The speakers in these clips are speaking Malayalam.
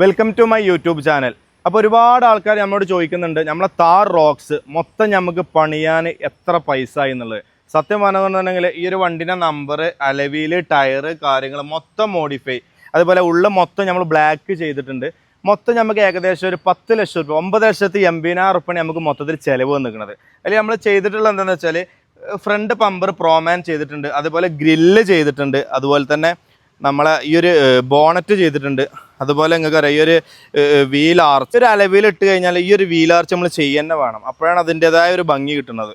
Welcome to my YouTube channel അപ്പോൾ ഒരുപാട് ആൾക്കാർ നമ്മളോട് ചോദിക്കുന്നുണ്ട് നമ്മളെ താർ റോക്സ് മൊത്തം നമുക്ക് പണിയാൻ എത്ര പൈസ എന്നുള്ളത്? സത്യം പറഞ്ഞിട്ടുണ്ടെങ്കിൽ ഈ ഒരു വണ്ടിന്റെ നമ്പർ അലവിയിൽ ടയർ കാര്യങ്ങൾ മൊത്തം മോഡിഫൈ അതുപോലെ ഉള്ള മൊത്തം നമ്മൾ ബ്ലാക്ക് ചെയ്തിട്ടുണ്ട്. മൊത്തം നമുക്ക് ഏകദേശം ഒരു പത്ത് ലക്ഷം രൂപ ഒമ്പത് ലക്ഷത്തി എൺപതിനായിരം റുപ്യാണ് നമുക്ക് മൊത്തത്തിൽ ചിലവ് വന്നിരിക്കുന്നത്. അതിൽ നമ്മൾ ചെയ്തിട്ടുള്ള എന്താണെന്ന് വെച്ചാൽ ഫ്രണ്ട് പമ്പർ പ്രോമാൻ ചെയ്തിട്ടുണ്ട് അതുപോലെ ഗ്രില്ല് ചെയ്തിട്ടുണ്ട് അതുപോലെ തന്നെ നമ്മളെ ഈ ഒരു ബോണറ്റ് ചെയ്തിട്ടുണ്ട്. അതുപോലെ നിങ്ങൾക്ക് അറിയാം ഈ ഒരു വീൽ ഒരു അലവിൽ ഇട്ട് കഴിഞ്ഞാൽ ഈ ഒരു വീൽ നമ്മൾ ചെയ്യുക വേണം. അപ്പോഴാണ് അതിന്റെതായ ഒരു ഭംഗി കിട്ടുന്നത്.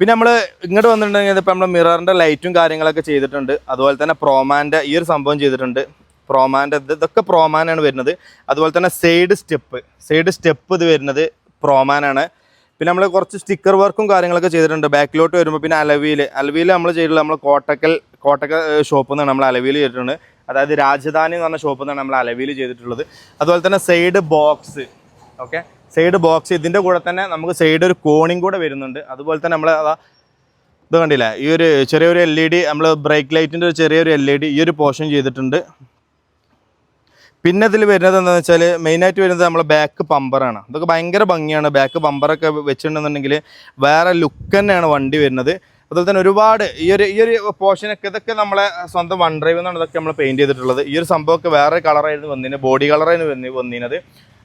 പിന്നെ നമ്മൾ ഇങ്ങോട്ട് വന്നിട്ടുണ്ടെങ്കിൽ ഇപ്പം നമ്മൾ മിററിന്റെ ലൈറ്റും കാര്യങ്ങളൊക്കെ ചെയ്തിട്ടുണ്ട്. അതുപോലെ തന്നെ പ്രോമാന്റെ ഈ ഒരു സംഭവം ചെയ്തിട്ടുണ്ട്. പ്രോമാന്റെ ഇത് ഇതൊക്കെ പ്രോമാനാണ് വരുന്നത്. അതുപോലെ തന്നെ സൈഡ് സ്റ്റെപ്പ് സൈഡ് സ്റ്റെപ്പ് ഇത് വരുന്നത് പ്രോമാനാണ് പിന്നെ നമ്മൾ കുറച്ച് സ്റ്റിക്കർ വർക്കും കാര്യങ്ങളൊക്കെ ചെയ്തിട്ടുണ്ട്. ബാക്കിലോട്ട് വരുമ്പോൾ പിന്നെ അലവിയിൽ. അലവിയിൽ നമ്മൾ ചെയ്തിട്ടുള്ള നമ്മൾ കോട്ടക്കൽ കോട്ടക്കൽ ഷോപ്പിൽ നിന്നാണ് നമ്മൾ അലവിയിൽ ചെയ്തിട്ടുണ്ട്. അതായത് രാജധാനി എന്ന് പറഞ്ഞ ഷോപ്പിൽ നിന്നാണ് നമ്മൾ അലവിയിൽ ചെയ്തിട്ടുള്ളത്. അതുപോലെ തന്നെ side box okay side box ഇതിന്റെ കൂടെ തന്നെ നമുക്ക് സൈഡ് ഒരു കോണിങ് കൂടെ വരുന്നുണ്ട്. അതുപോലെ തന്നെ നമ്മൾ അതാ ഇത് കണ്ടില്ല? ഈ ഒരു ചെറിയൊരു എൽ ഇ ഡി നമ്മൾ ബ്രേക്ക് ലൈറ്റിന്റെ ഒരു ചെറിയൊരു എൽ ഇ ഡി ഈ ഒരു പോർഷൻ ചെയ്തിട്ടുണ്ട്. പിന്നെ ഇതിൽ വരുന്നത് എന്താണെന്ന് വെച്ചാൽ മെയിനായിട്ട് വരുന്നത് നമ്മളെ ബാക്ക് പമ്പറാണ് ഇതൊക്കെ ഭയങ്കര ഭംഗിയാണ്. ബാക്ക് പമ്പറൊക്കെ വെച്ചിട്ടുണ്ടെന്നുണ്ടെങ്കിൽ വേറെ ലുക്ക് തന്നെയാണ് വണ്ടി വരുന്നത്. അതുപോലെ തന്നെ ഒരുപാട് ഈ ഒരു ഈ ഒരു പോർഷനൊക്കെ ഇതൊക്കെ നമ്മളെ സ്വന്തം വൺ ഡ്രൈവ് എന്നാണ് ഇതൊക്കെ നമ്മൾ പെയിന്റ് ചെയ്തിട്ടുള്ളത്. ഈ ഒരു സംഭവമൊക്കെ വേറെ കളറായിരുന്നു വന്നിന് ബോഡി കളറായിരുന്നു വന്നി വന്നിനത്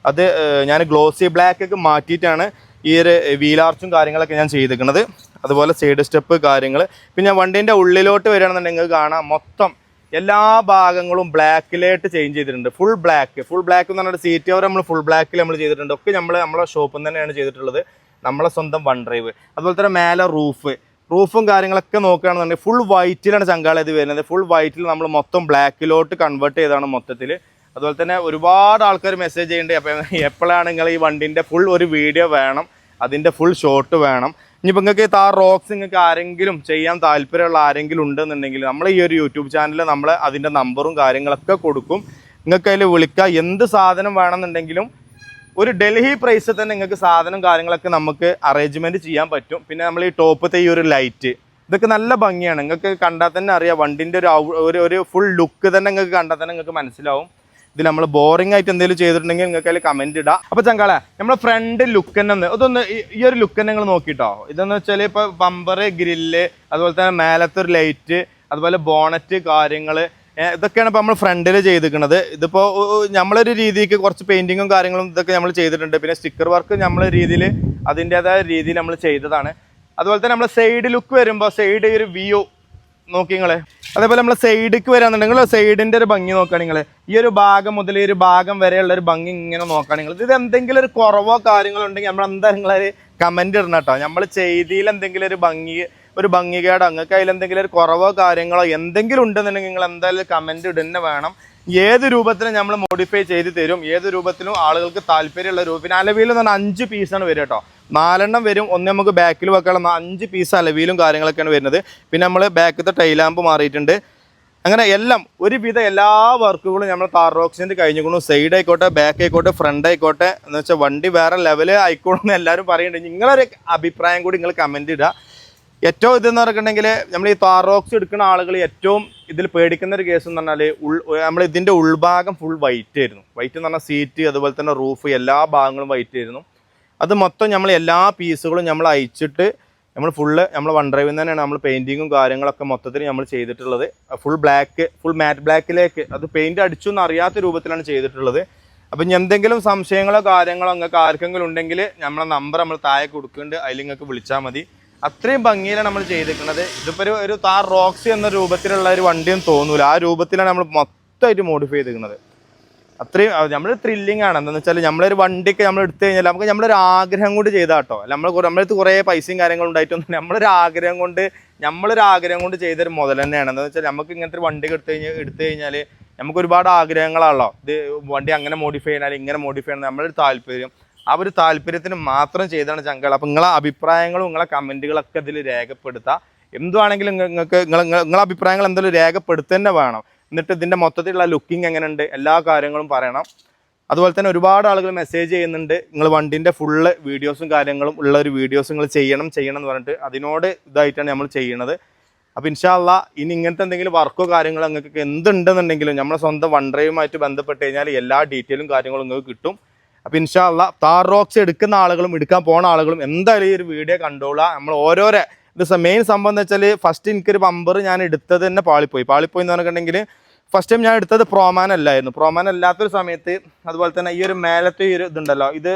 അത് ഞാൻ ഗ്ലോസി ബ്ലാക്ക് ഒക്കെ മാറ്റിയിട്ടാണ് ഈ ഒരു വീലാർച്ചും കാര്യങ്ങളൊക്കെ ഞാൻ ചെയ്തിരിക്കുന്നത്. അതുപോലെ സൈഡ് സ്റ്റെപ്പ് കാര്യങ്ങൾ പിന്നെ വണ്ടീന്റെ ഉള്ളിലോട്ട് വരികയാണെന്നുണ്ടെങ്കിൽ കാണാം. മൊത്തം എല്ലാ ഭാഗങ്ങളും ബ്ലാക്കിലായിട്ട് ചേഞ്ച് ചെയ്തിട്ടുണ്ട്. ഫുൾ ബ്ലാക്ക് ഫുൾ ബ്ലാക്ക് എന്ന് പറഞ്ഞാൽ സീറ്റ് ഓവർ നമ്മൾ ഫുൾ ബ്ലാക്കിൽ നമ്മൾ ചെയ്തിട്ടുണ്ട്. ഒക്കെ നമ്മൾ നമ്മളെ ഷോപ്പിൽ തന്നെയാണ് ചെയ്തിട്ടുള്ളത്. നമ്മളെ സ്വന്തം വൺ ഡ്രൈവ് അതുപോലെ തന്നെ മേലെ റൂഫ് റൂഫും കാര്യങ്ങളൊക്കെ നോക്കുകയാണെന്നുണ്ടെങ്കിൽ ഫുൾ വൈറ്റിലാണ് ചങ്കാള ഇത് വരുന്നത്. ഫുൾ വൈറ്റിൽ നമ്മൾ മൊത്തം ബ്ലാക്കിലോട്ട് കൺവേർട്ട് ചെയ്താണ് മൊത്തത്തിൽ അതുപോലെ തന്നെ ഒരുപാട് ആൾക്കാർ മെസ്സേജ് ചെയ്യുന്നുണ്ട്. അപ്പം എപ്പോഴാണ് നിങ്ങൾ ഈ വണ്ടിന്റെ ഫുൾ ഒരു വീഡിയോ വേണം? അതിന്റെ ഫുൾ ഷോട്ട് വേണം? ഇനിയിപ്പോൾ നിങ്ങൾക്ക് താ റോക്സ് നിങ്ങൾക്ക് ആരെങ്കിലും ചെയ്യാൻ താല്പര്യമുള്ള ആരെങ്കിലും ഉണ്ടെന്നുണ്ടെങ്കിൽ നമ്മൾ ഈ ഒരു യൂട്യൂബ് ചാനലിൽ നമ്മൾ അതിന്റെ നമ്പറും കാര്യങ്ങളൊക്കെ കൊടുക്കും. നിങ്ങൾക്ക് അതിൽ വിളിക്കുക എന്ത് സാധനം വേണമെന്നുണ്ടെങ്കിലും ഒരു ഡൽഹി പ്രൈസിൽ തന്നെ നിങ്ങൾക്ക് സാധനം കാര്യങ്ങളൊക്കെ നമുക്ക് അറേഞ്ച്മെന്റ് ചെയ്യാൻ പറ്റും. പിന്നെ നമ്മൾ ഈ ടോപ്പത്തെ ഈ ഒരു ലൈറ്റ് ഇതൊക്കെ നല്ല ഭംഗിയാണ്. നിങ്ങൾക്ക് കണ്ടാൽ തന്നെ അറിയാം വണ്ടിന്റെ ഒരു ഒരു ഫുൾ ലുക്ക് തന്നെ നിങ്ങൾക്ക് കണ്ടാൽ തന്നെ നിങ്ങൾക്ക് മനസ്സിലാവും. ഇത് നമ്മൾ ബോറിംഗ് ആയിട്ട് എന്തെങ്കിലും ചെയ്തിട്ടുണ്ടെങ്കിൽ നിങ്ങൾക്ക് അതിൽ കമന്റ് ഇടാം. അപ്പോൾ ചങ്കാളെ നമ്മുടെ ഫ്രണ്ട് ലുക്ക് തന്നെ ഇതൊന്ന് ഈ- ഒരു ലുക്ക് തന്നെ നിങ്ങൾ നോക്കിട്ടോ. ഇതെന്ന് വെച്ചാൽ ഇപ്പൊ ബമ്പർ ഗ്രില്ല് അതുപോലെ തന്നെ മേലത്തെ ഒരു ലൈറ്റ് അതുപോലെ ബോണറ്റ് കാര്യങ്ങൾ ഏഹ് ഇതൊക്കെയാണ് ഇപ്പോൾ നമ്മൾ ഫ്രണ്ടിൽ ചെയ്തിരിക്കുന്നത്. ഇതിപ്പോൾ നമ്മളൊരു രീതിക്ക് കുറച്ച് പെയിന്റിങ്ങും കാര്യങ്ങളും ഇതൊക്കെ നമ്മൾ ചെയ്തിട്ടുണ്ട്. പിന്നെ സ്റ്റിക്കർ വർക്ക് നമ്മൾ രീതിയിൽ അതിന്റെതായ രീതിയിൽ നമ്മൾ ചെയ്തതാണ്. അതുപോലെ തന്നെ നമ്മൾ സൈഡ് ലുക്ക് വരുമ്പോൾ സൈഡ് ഒരു വ്യൂ നോക്കി നിങ്ങൾ അതേപോലെ നമ്മൾ സൈഡിക്ക് വരാന്നുണ്ടെങ്കിൽ സൈഡിന്റെ ഒരു ഭംഗി നോക്കുക നിങ്ങൾ ഈ ഒരു ഭാഗം മുതൽ ഈ ഒരു ഭാഗം വരെയുള്ള ഒരു ഭംഗി ഇങ്ങനെ നോക്കുക നിങ്ങൾ ഇത് എന്തെങ്കിലും ഒരു കുറവോ കാര്യങ്ങളോ ഉണ്ടെങ്കിൽ നമ്മൾ എന്താ നിങ്ങളൊരു കമന്റ് ഇടണം കേട്ടോ. നമ്മൾ ചെയ്തിയിൽ എന്തെങ്കിലും ഒരു ഭംഗി ഒരു ഭംഗികേടോ നിങ്ങൾക്ക് അതിൽ എന്തെങ്കിലും ഒരു കുറവോ കാര്യങ്ങളോ എന്തെങ്കിലും ഉണ്ടെന്നുണ്ടെങ്കിൽ നിങ്ങൾ എന്തായാലും കമന്റ് ഇടുന്ന വേണം. ഏത് രൂപത്തിലും നമ്മൾ മോഡിഫൈ ചെയ്ത് തരും. ഏത് രൂപത്തിലും ആളുകൾക്ക് താല്പര്യമുള്ള രൂപം പിന്നെ അലവിയിൽ എന്ന് പറഞ്ഞാൽ അഞ്ച് പീസാണ് വരിക കേട്ടോ. നാലെണ്ണം വരും. ഒന്ന് നമുക്ക് ബാക്കിൽ വെക്കാനുള്ള അഞ്ച് പീസ് അലവിയിലും കാര്യങ്ങളൊക്കെയാണ് വരുന്നത്. പിന്നെ നമ്മൾ ബാക്കത്തെ ടൈലാമ്പ് മാറിയിട്ടുണ്ട്. അങ്ങനെ എല്ലാം ഒരുവിധ എല്ലാ വർക്കുകളും നമ്മൾ താർ റോക്സിന്റെ കഴിഞ്ഞുകൊണ്ടു സൈഡ് ആയിക്കോട്ടെ ബാക്ക് ആയിക്കോട്ടെ ഫ്രണ്ട് ആയിക്കോട്ടെ എന്ന് വെച്ചാൽ വണ്ടി വേറെ ലെവൽ ആയിക്കോട്ടെ എല്ലാവരും പറയുന്നുണ്ട്. നിങ്ങളൊരു അഭിപ്രായം കൂടി നിങ്ങൾ കമന്റ് ഇടുക. ഏറ്റവും ഇതെന്ന് പറഞ്ഞിട്ടുണ്ടെങ്കിൽ നമ്മൾ ഈ താറോക്സ് എടുക്കുന്ന ആളുകൾ ഏറ്റവും ഇതിൽ പേടിക്കുന്ന ഒരു കേസ് എന്ന് പറഞ്ഞാൽ ഉൾ നമ്മൾ ഇതിന്റെ ഉൾഭാഗം ഫുൾ വൈറ്റ് ആയിരുന്നു. വൈറ്റ് എന്ന് പറഞ്ഞാൽ സീറ്റ് അതുപോലെ തന്നെ റൂഫ് എല്ലാ ഭാഗങ്ങളും വൈറ്റ് ആയിരുന്നു. അത് മൊത്തം നമ്മൾ എല്ലാ പീസുകളും നമ്മൾ അയച്ചിട്ട് നമ്മൾ ഫുള്ള് നമ്മൾ വൺ ഡ്രൈവിൽ നിന്ന് തന്നെയാണ് നമ്മൾ പെയിന്റിങ്ങും കാര്യങ്ങളൊക്കെ മൊത്തത്തിൽ നമ്മൾ ചെയ്തിട്ടുള്ളത്. ഫുൾ ബ്ലാക്ക് ഫുൾ മാറ്റ് ബ്ലാക്കിലേക്ക് അത് പെയിന്റ് അടിച്ചു എന്ന് അറിയാത്ത രൂപത്തിലാണ് ചെയ്തിട്ടുള്ളത്. അപ്പം എന്തെങ്കിലും സംശയങ്ങളോ കാര്യങ്ങളോ നിങ്ങൾക്ക് ആർക്കെങ്കിലും ഉണ്ടെങ്കിൽ നമ്മളെ നമ്പർ നമ്മൾ താഴെ കൊടുക്കുന്നുണ്ട്. അതിൽ നിങ്ങൾക്ക് വിളിച്ചാൽ മതി. അത്രയും ഭംഗിയിലാണ് നമ്മൾ ചെയ്തിരിക്കുന്നത്. ഇതിപ്പോൾ ഒരു ഒരു താർ റോക്സി എന്ന രൂപത്തിലുള്ള ഒരു വണ്ടിയും തോന്നൂല. ആ രൂപത്തിലാണ് നമ്മൾ മൊത്തമായിട്ട് മോഡിഫൈ ചെയ്തിരിക്കുന്നത്. അത്രയും നമ്മൾ ത്രില്ലിംഗ് ആണ്. എന്താണെന്ന് വെച്ചാൽ നമ്മളൊരു വണ്ടിക്ക് നമ്മൾ എടുത്തു കഴിഞ്ഞാൽ നമുക്ക് നമ്മളൊരു ആഗ്രഹം കൊണ്ട് ചെയ്താട്ടോ. നമ്മൾ നമ്മളടുത്ത് കുറേ പൈസയും കാര്യങ്ങളും ഉണ്ടായിട്ടൊന്നും നമ്മളൊരു ആഗ്രഹം കൊണ്ട് നമ്മളൊരു ആഗ്രഹം കൊണ്ട് ചെയ്തൊരു മുതൽ തന്നെയാണ്. എന്താണെന്ന് വെച്ചാൽ നമുക്ക് ഇങ്ങനത്തെ ഒരു വണ്ടി എടുത്തു കഴിഞ്ഞാൽ എടുത്തു കഴിഞ്ഞാൽ നമുക്ക് ഒരുപാട് ആഗ്രഹങ്ങളാണല്ലോ. ഇത് വണ്ടി അങ്ങനെ മോഡിഫൈ ചെയ്യണം ഇങ്ങനെ മോഡിഫൈ ചെയ്യണം നമ്മളൊരു താല്പര്യം. ആ ഒരു താല്പര്യത്തിന് മാത്രം ചെയ്താണ് ചങ്കൾ അപ്പം നിങ്ങളെ അഭിപ്രായങ്ങളും നിങ്ങളെ കമന്റുകളൊക്കെ ഇതിൽ രേഖപ്പെടുത്താം. എന്തുവാണെങ്കിലും നിങ്ങൾക്ക് നിങ്ങൾ നിങ്ങളെ അഭിപ്രായങ്ങൾ എന്തെങ്കിലും രേഖപ്പെടുത്തു തന്നെ വേണം. എന്നിട്ട് ഇതിന്റെ മൊത്തത്തിലുള്ള ലുക്കിംഗ് എങ്ങനെയുണ്ട് എല്ലാ കാര്യങ്ങളും പറയണം. അതുപോലെ തന്നെ ഒരുപാട് ആളുകൾ മെസ്സേജ് ചെയ്യുന്നുണ്ട് നിങ്ങൾ വണ്ടിന്റെ ഫുള്ള് വീഡിയോസും കാര്യങ്ങളും ഉള്ള ഒരു വീഡിയോസ് നിങ്ങൾ ചെയ്യണം ചെയ്യണം എന്ന് പറഞ്ഞിട്ട് അതിനോട് ഇതായിട്ടാണ് നമ്മൾ ചെയ്യണത് അപ്പോൾ ഇൻഷാല്ല ഇനി ഇങ്ങനത്തെ എന്തെങ്കിലും വർക്കോ കാര്യങ്ങളോ നിങ്ങൾക്ക് എന്തുണ്ടെന്നുണ്ടെങ്കിലും നമ്മളെ സ്വന്തം വൺ ഡ്രൈവുമായിട്ട് ബന്ധപ്പെട്ട് കഴിഞ്ഞാൽ എല്ലാ ഡീറ്റെയിലും കാര്യങ്ങളും നിങ്ങൾക്ക് കിട്ടും. അപ്പോൾ ഇൻഷാല്ല താർ റോക്സ് എടുക്കുന്ന ആളുകളും എടുക്കാൻ പോണ ആളുകളും എന്തായാലും ഈ ഒരു വീഡിയോ കണ്ടോളാം. നമ്മൾ ഓരോരോ ഇത് മെയിൻ സംഭവം എന്ന് വെച്ചാൽ ഫസ്റ്റ് എനിക്കൊരു പമ്പർ ഞാൻ എടുത്തത് തന്നെ പാളിപ്പോയി. പാളിപ്പോയി എന്ന് പറഞ്ഞിട്ടുണ്ടെങ്കിൽ ഫസ്റ്റ് ടൈം ഞാൻ എടുത്തത് പ്രോമാൻ അല്ലായിരുന്നു. പ്രോമാൻ അല്ലാത്തൊരു സമയത്ത് അതുപോലെ തന്നെ ഈ ഒരു മേലത്തെ ഈ ഒരു ഇതുണ്ടല്ലോ ഇത്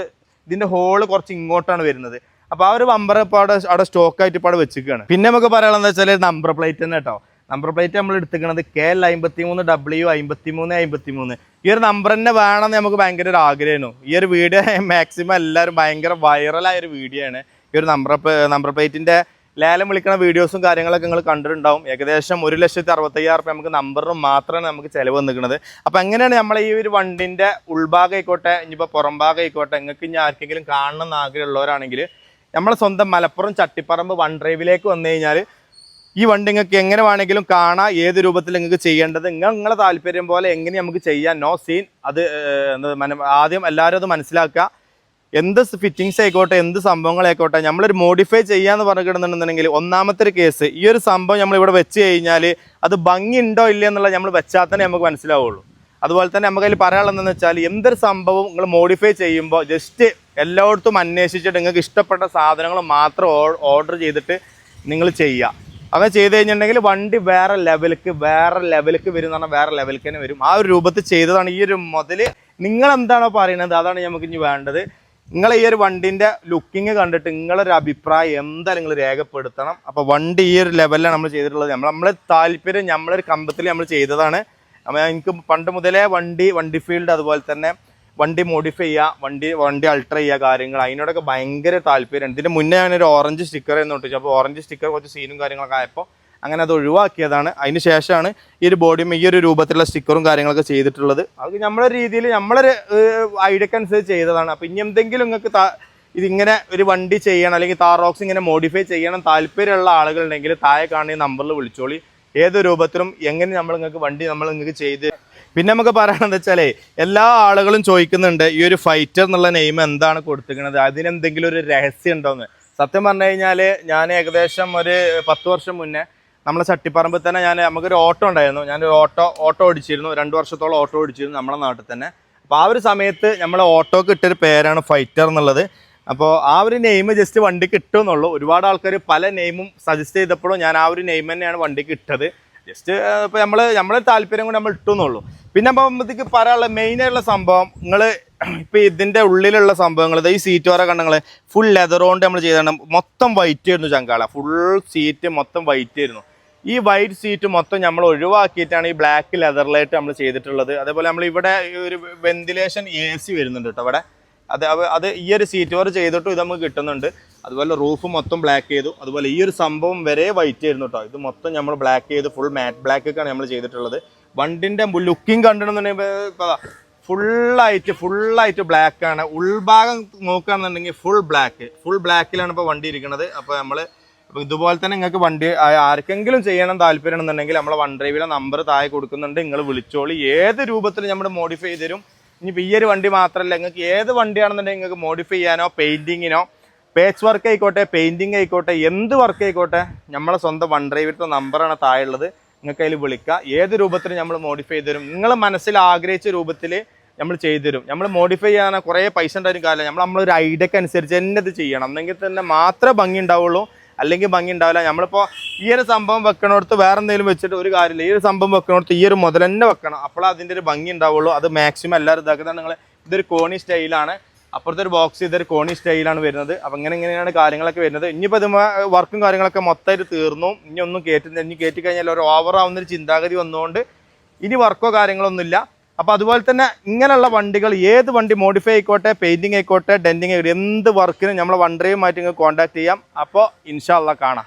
ഇതിന്റെ ഹോൾ കുറച്ച് ഇങ്ങോട്ടാണ് വരുന്നത്. അപ്പോൾ ആ ഒരു പമ്പർ ഇപ്പോൾ അവിടെ അവിടെ സ്റ്റോക്ക് ആയിട്ട് ഇപ്പോൾ അവിടെ വെച്ചിരിക്കുകയാണ്. പിന്നെ നമുക്ക് പറയാനുള്ളത് വെച്ചാൽ നമ്പർ പ്ലേറ്റ് തന്നെ കേട്ടോ. നമ്പർ പ്ലേറ്റ് നമ്മൾ എടുത്തിരിക്കുന്നത് കെ എൽ അമ്പത്തി മൂന്ന് ഡബ്ല്യു അമ്പത്തി മൂന്ന് അമ്പത്തി മൂന്ന് ഈ ഒരു നമ്പർ തന്നെ വേണമെന്ന് നമുക്ക് ഭയങ്കര ഒരു ആഗ്രഹമായിരുന്നു. ഈ ഒരു വീഡിയോ മാക്സിമം എല്ലാവരും ഭയങ്കര വൈറലായ ഒരു വീഡിയോ ആണ്. ഈ ഒരു നമ്പർ നമ്പർ പ്ലേറ്റിന്റെ ലേലം വിളിക്കുന്ന വീഡിയോസും കാര്യങ്ങളൊക്കെ നിങ്ങൾ കണ്ടിട്ടുണ്ടാവും. ഏകദേശം ഒരു ലക്ഷത്തി അറുപത്തയ്യായിരം റുപ്യ നമുക്ക് നമ്പറിന് മാത്രമാണ് നമുക്ക് ചിലവ് വന്നിരിക്കുന്നത്. അപ്പം എങ്ങനെയാണ് നമ്മൾ ഈ ഒരു വണ്ടിന്റെ ഉൾഭാഗം ആയിക്കോട്ടെ ഇനിയിപ്പോൾ പുറം ഭാഗം ആയിക്കോട്ടെ നിങ്ങൾക്ക് ഇനി ആർക്കെങ്കിലും കാണണം എന്ന് ആഗ്രഹമുള്ളവരാണെങ്കിൽ നമ്മളെ സ്വന്തം മലപ്പുറം ചട്ടിപ്പറമ്പ് വൺ ഡ്രൈവിലേക്ക് വന്നു കഴിഞ്ഞാൽ ഈ വണ്ടി നിങ്ങൾക്ക് എങ്ങനെ വേണമെങ്കിലും കാണാം ഏത് രൂപത്തിൽ നിങ്ങൾക്ക് ചെയ്യേണ്ടത് നിങ്ങൾ നിങ്ങളെ താല്പര്യം പോലെ എങ്ങനെ നമുക്ക് ചെയ്യാം നോ സീൻ അത് ആദ്യം എല്ലാവരും അത് മനസ്സിലാക്കുക. എന്ത് ഫിറ്റിങ്സ് ആയിക്കോട്ടെ എന്ത് സംഭവങ്ങളായിക്കോട്ടെ നമ്മളൊരു മോഡിഫൈ ചെയ്യാന്ന് പറഞ്ഞിട്ടുണ്ടെന്നുണ്ടെങ്കിൽ ഒന്നാമത്തെ ഒരു കേസ് ഈ ഒരു സംഭവം നമ്മൾ ഇവിടെ വെച്ച് കഴിഞ്ഞാൽ അത് ഭംഗി ഉണ്ടോ ഇല്ല എന്നുള്ളത് നമ്മൾ വെച്ചാൽ തന്നെ നമുക്ക് മനസ്സിലാവുള്ളൂ. അതുപോലെ തന്നെ നമുക്ക് അതിൽ പറയാനുള്ളതെന്ന് വെച്ചാൽ എന്തൊരു സംഭവം നിങ്ങൾ മോഡിഫൈ ചെയ്യുമ്പോൾ ജസ്റ്റ് എല്ലായിടത്തും അന്വേഷിച്ചിട്ട് നിങ്ങൾക്ക് ഇഷ്ടപ്പെട്ട സാധനങ്ങൾ മാത്രം ഓർഡർ ചെയ്തിട്ട് നിങ്ങൾ ചെയ്യുക. അങ്ങനെ ചെയ്ത് കഴിഞ്ഞിട്ടുണ്ടെങ്കിൽ വണ്ടി വേറെ ലെവലിക്ക് വേറെ ലെവലിക്ക് വരും എന്ന് പറഞ്ഞാൽ വേറെ ലെവലിക്ക് തന്നെ വരും. ആ ഒരു രൂപത്തിൽ ചെയ്തതാണ് ഈ ഒരു മുതൽ നിങ്ങൾ എന്താണോ പറയുന്നത് അതാണ് നമുക്ക് ഇനി വേണ്ടത്. നിങ്ങൾ ഈ ഒരു വണ്ടിന്റെ ലുക്കിങ് കണ്ടിട്ട് നിങ്ങളൊരു അഭിപ്രായം എന്തായാലും നിങ്ങൾ രേഖപ്പെടുത്തണം. അപ്പോൾ വണ്ടി ഈ ഒരു ലെവലിലാണ് നമ്മൾ ചെയ്തിട്ടുള്ളത്. നമ്മൾ നമ്മളെ താല്പര്യം നമ്മളൊരു കമ്പത്തിൽ നമ്മൾ ചെയ്തതാണ്. എനിക്ക് പണ്ട് മുതലേ വണ്ടി വണ്ടി ഫീൽഡ് അതുപോലെ തന്നെ വണ്ടി മോഡിഫൈ ചെയ്യുക വണ്ടി വണ്ടി അൾട്ടർ ചെയ്യുക കാര്യങ്ങൾ. അതിനോടൊക്കെ ഭയങ്കര താല്പര്യമാണ് ഇതിന് മുന്നേ ഞാനൊരു ഓറഞ്ച് സ്റ്റിക്കർ എന്ന് ഒട്ടിച്ചു അപ്പോൾ ഓറഞ്ച് സ്റ്റിക്കർ കുറച്ച് സീനും കാര്യങ്ങളൊക്കെ ആയപ്പോൾ അങ്ങനെ അത് ഒഴിവാക്കിയതാണ്. അതിന് ശേഷമാണ് ഈ ഒരു ബോഡിയും ഈ ഒരു രൂപത്തിലുള്ള സ്റ്റിക്കറും കാര്യങ്ങളൊക്കെ ചെയ്തിട്ടുള്ളത്. അത് നമ്മുടെ രീതിയിൽ നമ്മളൊരു ഐഡിയക്ക് അനുസരിച്ച് ചെയ്തതാണ്. അപ്പോൾ ഇനി എന്തെങ്കിലും നിങ്ങൾക്ക് ഇതിങ്ങനെ ഒരു വണ്ടി ചെയ്യണം അല്ലെങ്കിൽ താറോക്സ് ഇങ്ങനെ മോഡിഫൈ ചെയ്യണം താല്പര്യമുള്ള ആളുകളുണ്ടെങ്കിൽ താഴെ കാണുന്ന നമ്പറിൽ വിളിച്ചോളി. ഏത് രൂപത്തിലും എങ്ങനെ നമ്മൾ നിങ്ങൾക്ക് വണ്ടി നമ്മൾ നിങ്ങൾക്ക് ചെയ്ത് പിന്നെ നമുക്ക് പറയണമെന്ന് വെച്ചാലേ എല്ലാ ആളുകളും ചോദിക്കുന്നുണ്ട് ഈ ഒരു ഫൈറ്റർ എന്നുള്ള നെയിം എന്താണ് കൊടുത്തിരിക്കുന്നത്? അതിനെന്തെങ്കിലും ഒരു രഹസ്യം ഉണ്ടോയെന്ന് സത്യം പറഞ്ഞു കഴിഞ്ഞാൽ ഞാൻ ഏകദേശം ഒരു പത്ത് വർഷം മുന്നേ നമ്മളെ ചട്ടിപ്പറമ്പിൽ തന്നെ ഞാൻ നമുക്കൊരു ഓട്ടോ ഉണ്ടായിരുന്നു. ഞാനൊരു ഓട്ടോ ഓട്ടോ ഓടിച്ചിരുന്നു. രണ്ട് വർഷത്തോളം ഓട്ടോ ഓടിച്ചിരുന്നു നമ്മുടെ നാട്ടിൽ തന്നെ. അപ്പോൾ ആ ഒരു സമയത്ത് നമ്മളെ ഓട്ടോക്ക് ഇട്ടൊരു പേരാണ് ഫൈറ്റർ എന്നുള്ളത്. അപ്പോൾ ആ ഒരു നെയിം ജസ്റ്റ് വണ്ടിക്ക് ഇട്ടുമെന്നുള്ളൂ ഒരുപാട് ആൾക്കാർ പല നെയിമും സജസ്റ്റ് ചെയ്തപ്പോഴും ഞാൻ ആ ഒരു നെയിം തന്നെയാണ് വണ്ടിക്ക് ഇട്ടത്. ജസ്റ്റ് ഇപ്പോൾ നമ്മൾ നമ്മളെ താല്പര്യം കൊണ്ട് നമ്മൾ ഇട്ടുന്നുള്ളൂ. പിന്നെ അപ്പോഴത്തേക്ക് പറയാനുള്ള മെയിനായിട്ടുള്ള സംഭവം നിങ്ങൾ ഇപ്പോൾ ഇതിന്റെ ഉള്ളിലുള്ള സംഭവങ്ങൾ ഈ സീറ്റ് വരെ കണ്ടങ്ങൾ ഫുൾ ലെതർ കൊണ്ട് നമ്മൾ ചെയ്താണ് മൊത്തം വൈറ്റ് ആയിരുന്നു ചങ്കാള. ഫുൾ സീറ്റ് മൊത്തം വൈറ്റ് ആയിരുന്നു. ഈ വൈറ്റ് സീറ്റ് മൊത്തം നമ്മൾ ഒഴിവാക്കിയിട്ടാണ് ഈ ബ്ലാക്ക് ലെതറിലായിട്ട് നമ്മൾ ചെയ്തിട്ടുള്ളത്. അതേപോലെ നമ്മൾ ഇവിടെ ഒരു വെന്റിലേഷൻ എ സി വരുന്നുണ്ട് കേട്ടോ ഇവിടെ അത് അത് ഈ ഒരു സീറ്റ് വേറെ ചെയ്തിട്ടും ഇത് നമുക്ക് കിട്ടുന്നുണ്ട്. അതുപോലെ റൂഫ് മൊത്തം ബ്ലാക്ക് ചെയ്തു. അതുപോലെ ഈ ഒരു സംഭവം വരെ വൈറ്റ് ആയിരുന്നു കേട്ടോ ഇത് മൊത്തം നമ്മൾ ബ്ലാക്ക് ചെയ്ത് ഫുൾ മാറ്റ് ബ്ലാക്ക് ഒക്കെയാണ് നമ്മൾ ചെയ്തിട്ടുള്ളത്. വണ്ടിന്റെ ലുക്കിംഗ് കണ്ടിട്ടുണ്ടെന്നുണ്ടെങ്കിൽ ഫുള്ളായിട്ട് ഫുള്ളായിട്ട് ബ്ലാക്ക് ആണ്. ഉൾഭാഗം നോക്കുകയാണെന്നുണ്ടെങ്കിൽ ഫുൾ ബ്ലാക്ക് ഫുൾ ബ്ലാക്കിലാണ് ഇപ്പോൾ വണ്ടി ഇരിക്കുന്നത് അപ്പോൾ നമ്മൾ ഇതുപോലെ തന്നെ നിങ്ങൾക്ക് വണ്ടി ആർക്കെങ്കിലും ചെയ്യണം താല്പര്യം എന്നുണ്ടെങ്കിൽ നമ്മളെ വൺ ഡ്രൈവിലെ നമ്പർ താഴെ കൊടുക്കുന്നുണ്ട്. നിങ്ങൾ വിളിച്ചോളി. ഏത് രൂപത്തിൽ നമ്മൾ മോഡിഫൈ ചെയ്ത് തരും. ഇനിയിപ്പോൾ ഈ ഒരു വണ്ടി മാത്രമല്ല നിങ്ങൾക്ക് ഏത് വണ്ടിയാണെന്നുണ്ടെങ്കിൽ നിങ്ങൾക്ക് മോഡിഫൈ ചെയ്യാനോ പെയിന്റിങ്ങിനോ പേച്ച് വർക്ക് ആയിക്കോട്ടെ പെയിന്റിങ് ആയിക്കോട്ടെ എന്ത് വർക്ക് ആയിക്കോട്ടെ നമ്മളെ സ്വന്തം വൺ ഡ്രൈവിലത്തെ നമ്പറാണ് താഴെ ഉള്ളത് നിങ്ങൾക്ക് അതിൽ വിളിക്കുക ഏത് രൂപത്തിൽ നമ്മൾ മോഡിഫൈ ചെയ്ത് തരും നിങ്ങൾ മനസ്സിൽ ആഗ്രഹിച്ച രൂപത്തിൽ നമ്മൾ ചെയ്തു തരും നമ്മൾ മോഡിഫൈ ചെയ്യാൻ കുറേ പൈസ ഉണ്ടായിരുന്ന കാലം നമ്മൾ നമ്മളൊരു ഐഡിയക്ക് അനുസരിച്ച് തന്നെ ഇത് ചെയ്യണം. എന്നെങ്കിൽ തന്നെ മാത്രമേ ഭംഗി ഉണ്ടാവുള്ളൂ. അല്ലെങ്കിൽ ഭംഗി ഉണ്ടാവില്ല. നമ്മളിപ്പോൾ ഈ ഒരു സംഭവം വെക്കണോടത്ത് വേറെ എന്തെങ്കിലും വെച്ചിട്ട് ഒരു കാര്യമില്ല. ഈ ഒരു സംഭവം വെക്കണോടത്ത് ഈ ഒരു മുതൽ തന്നെ വെക്കണം. അപ്പോൾ അതിന്റെ ഒരു ഭംഗി ഉണ്ടാവുള്ളൂ. അത് മാക്സിമം എല്ലാവരും ഇതാക്കുന്നത് നിങ്ങൾ ഇതൊരു കോണി സ്റ്റൈലാണ് അപ്പുറത്തെ ഒരു ബോക്സ് ഇതൊരു കോണി സ്റ്റൈലാണ് വരുന്നത്. അപ്പം ഇങ്ങനെ ഇങ്ങനെയാണ് കാര്യങ്ങളൊക്കെ വരുന്നത്. ഇനിയിപ്പോൾ ഇത് വർക്കും കാര്യങ്ങളൊക്കെ മൊത്തമായിട്ട് തീർന്നു. ഇനി ഒന്നും കയറ്റുന്നില്ല ഇനി കയറ്റി കഴിഞ്ഞാൽ ഒരു ഓവർ ആവുന്ന ഒരു ചിന്താഗതി വന്നുകൊണ്ട് ഇനി വർക്കോ കാര്യങ്ങളൊന്നുമില്ല അപ്പോൾ അതുപോലെ തന്നെ ഇങ്ങനെയുള്ള വണ്ടികൾ ഏത് വണ്ടി മോഡിഫൈ ആയിക്കോട്ടെ പെയിന്റിങ് ആയിക്കോട്ടെ ഡെന്റിങ് ആയിക്കോട്ടെ എന്ത് വർക്കിനും നമ്മളെ വണ്ടറിയുമായിട്ട് ഇങ്ങ് കോൺടാക്ട് ചെയ്യാം. അപ്പോൾ ഇൻഷാല്ല കാണാം.